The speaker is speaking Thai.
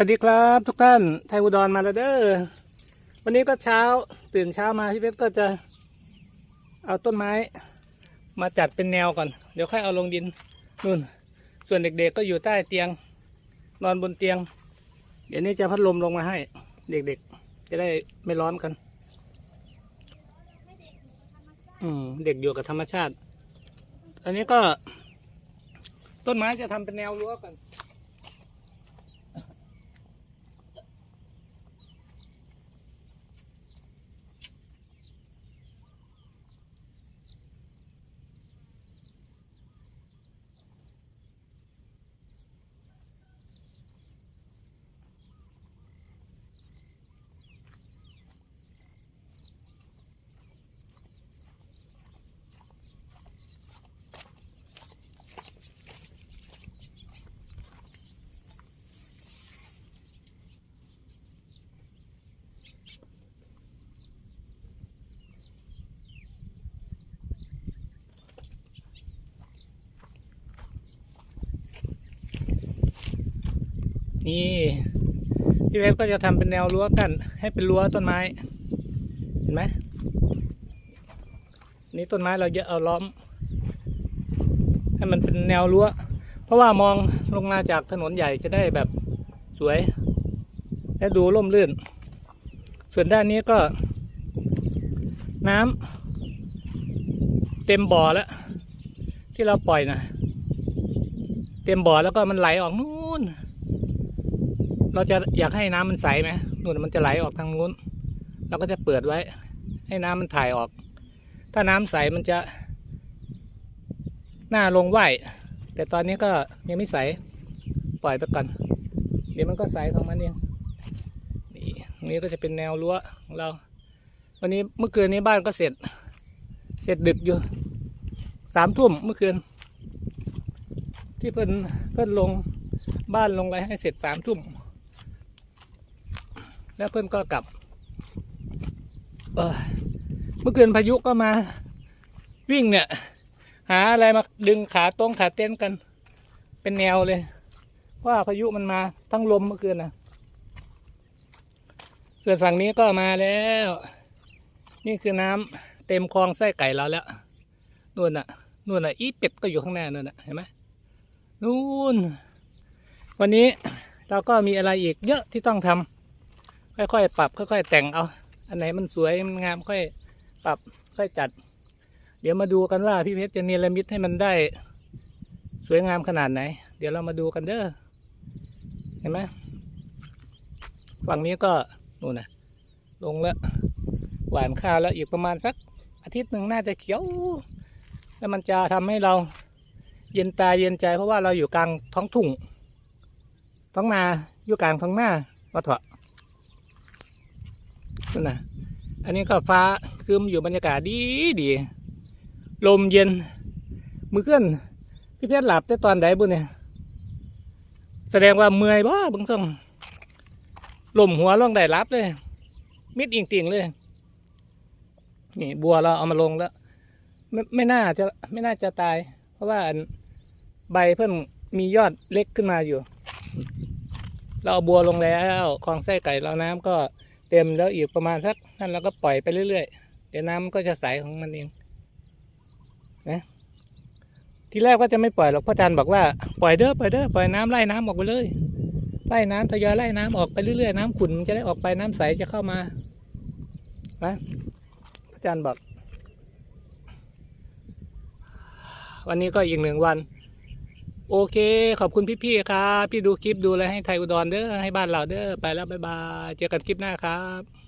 วัสดีครับทุกท่านไทยอุดรมาแล้วเด้อวันนี้ก็เช้าตื่นเช้ามาพี่เพชรก็จะเอาต้นไม้ มาจัดเป็นแนวก่อน เดี๋ยวค่อยเอาลงดินนู่น ส่วนเด็กๆก็อยู่ใต้เตียง นอนบนเตียง เดี๋ยวนี้จะพัดลมลงมาให้ เด็กๆ จะได้ไม่ร้อนกัน อืมเด็กอยู่กับธรรมชาติ อันนี้ก็ ต้นไม้จะทำเป็นแนวรั้วก่อน นี่พี่เพชรก็จะทำเป็นแนวรั้วกันให้เป็นรั้วต้นไม้ เห็นไหมนี่ต้นไม้เราจะเอาล้อม ให้มันเป็นแนวรั้ว เพราะว่ามองลงมาจากถนนใหญ่จะได้แบบสวย และดูร่มรื่น ส่วนด้านนี้ก็ น้ำเต็มบ่อแล้วที่เราปล่อยนะเต็มบ่อแล้วก็มันไหลออกนู่น เราจะอยากให้น้ำมันใสไหมนู่นมันจะไหลออกทางนู้น เราก็จะเปิดไว้ ให้น้ำมันถ่ายออก ถ้าน้ำใสมันจะ หน้าลงไหวแต่ตอนนี้ก็ยังไม่ใส ปล่อยไปก่อน เดี๋ยวมันก็ใสของมันเองนี่ตรงนี้ก็จะเป็นแนวรั้วของเรา วันนี้เมื่อคืนนี้บ้านก็เสร็จ เสร็จดึกอยู่สามทุ่มเมื่อคืน ที่เพิ่นเพิ่นลงบ้านลงอะไรให้เสร็จสามทุ่ม แล้วเพื่อนก็กลับเออเมื่อคืนพายุก็มา วิ่งเนี่ย หาอะไรมาดึงขาตรงขาเต้นกัน เป็นแนวเลยเพราะว่าพายุมันมาทั้งลมเมื่อคืนนะส่วนฝั่งนี้ก็มาแล้ว นี่คือน้ำเต็มคลองไส้ไก่เราแล้วนู่นน่ะนู่นน่ะ อีเป็ดก็อยู่ข้างหน้านู่นน่ะเห็นไหมนู่นวันนี้เราก็มีอะไรอีกเยอะที่ต้องทำ ค่อยๆปรับ ค่อยๆแต่งเอา อันไหนมันสวยมันงามค่อยปรับ ค่อยจัด เดี๋ยวมาดูกันว่าพี่เพชรจะเนรมิตให้มันได้ สวยงามขนาดไหน เดี๋ยวเรามาดูกันเด้อเห็นไหมฝั่งนี้ก็นู่นนะลงแล้วหวานข้าวแล้วอีกประมาณสักอาทิตย์หนึ่งน่าจะเขียว แล้วมันจะทำให้เราเย็นตาเย็นใจเพราะว่าเราอยู่กลางท้องทุ่งท้องนาอยู่กลางท้องหน้าว่าเถอะ นะอันนี้ก็ฟ้าคืมอยู่บรรยากาศดีดีลมเย็น มือเคลื่อนพี่เพชรหลับแต่ตอนใดบุเนี่ยแสดงว่าเมื่อยบ่บึงส่งลมหัวลงได้รับเลย มิดอิงติ่งเลย นี่บัวเราเอามาลงแล้ว ไม่ไม่น่าจะไม่น่าจะตาย เพราะว่าใบเพิ่มมียอดเล็กขึ้นมาอยู่ เราเอาบัวลงแล้วคลองไส้ไก่เราน้ำก็ เต็มแล้วอีกประมาณสักนั่นเราก็ปล่อยไปเรื่อยๆ เดี๋ยวน้ำมันก็จะใสของมันเองนะทีแรกก็จะไม่ปล่อยหรอกพ่อจันบอกว่าปล่อยเด้อปล่อยเด้อปล่อยน้ำไล่น้ำออกไปเลยไล่น้ำทยอยไล่น้ำออกไปเรื่อยๆน้ำขุ่นมันจะได้ออกไปน้ำใสจะเข้ามานะพ่อจันบอก วันนี้ก็อีกหนึ่งวัน โอเค ขอบคุณพี่ๆครับ พี่ดูคลิปดูอะไรให้ไทยอุดรเด้อให้บ้านเราเด้อไปแล้วบ๊ายบาย เจอกันคลิปหน้าครับ